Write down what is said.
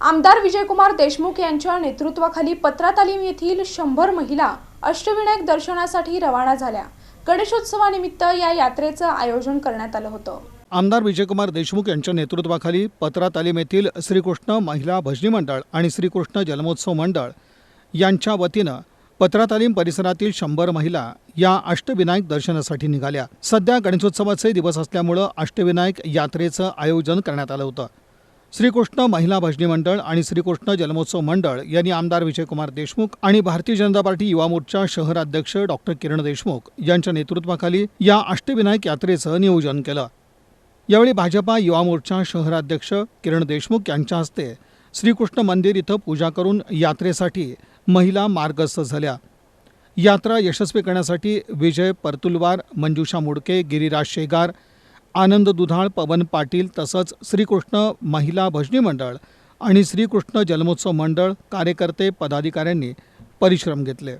आमदार विजयकुमार देशमुख यांच्या नेतृत्वाखाली पत्रा तालीम येथील शंभर महिला अष्टविनायक दर्शनासाठी रवाना झाल्या. गणेशोत्सवानिमित्त या यात्रेचं आयोजन करण्यात आलं होतं. आमदार विजयकुमार देशमुख यांच्या नेतृत्वाखाली पत्रा तालीम येथील श्रीकृष्ण महिला भजनी मंडळ आणि श्रीकृष्ण जन्मोत्सव मंडळ यांच्या वतीनं पत्रा तालीम परिसरातील शंभर महिला या अष्टविनायक दर्शनासाठी निघाल्या. सध्या गणेशोत्सवाचे दिवस असल्यामुळं अष्टविनायक यात्रेचं आयोजन करण्यात आलं होतं. श्रीकृष्ण महिला भजनी मंडळ आणि श्रीकृष्ण जन्मोत्सव मंडळ यांनी आमदार विजयकुमार देशमुख आणि भारतीय जनता पार्टी युवा मोर्चा शहराध्यक्ष डॉक्टर किरण देशमुख यांच्या नेतृत्वाखाली या अष्टविनायक यात्रेचं नियोजन केलं. यावेळी भाजपा युवा मोर्चा शहराध्यक्ष किरण देशमुख यांच्या हस्ते श्रीकृष्ण मंदिर इथं पूजा करून यात्रेसाठी महिला मार्गस्थ झाल्या. यात्रा यशस्वी करण्यासाठी विजय परतुलवार मंजुषा मुडके गिरिराज शेगार आनंद दुधाळ पवन पाटील तसंच श्रीकृष्ण महिला भजनी मंडळ आणि श्रीकृष्ण जन्मोत्सव मंडळ कार्यकर्ते पदाधिकाऱ्यांनी परिश्रम घेतले.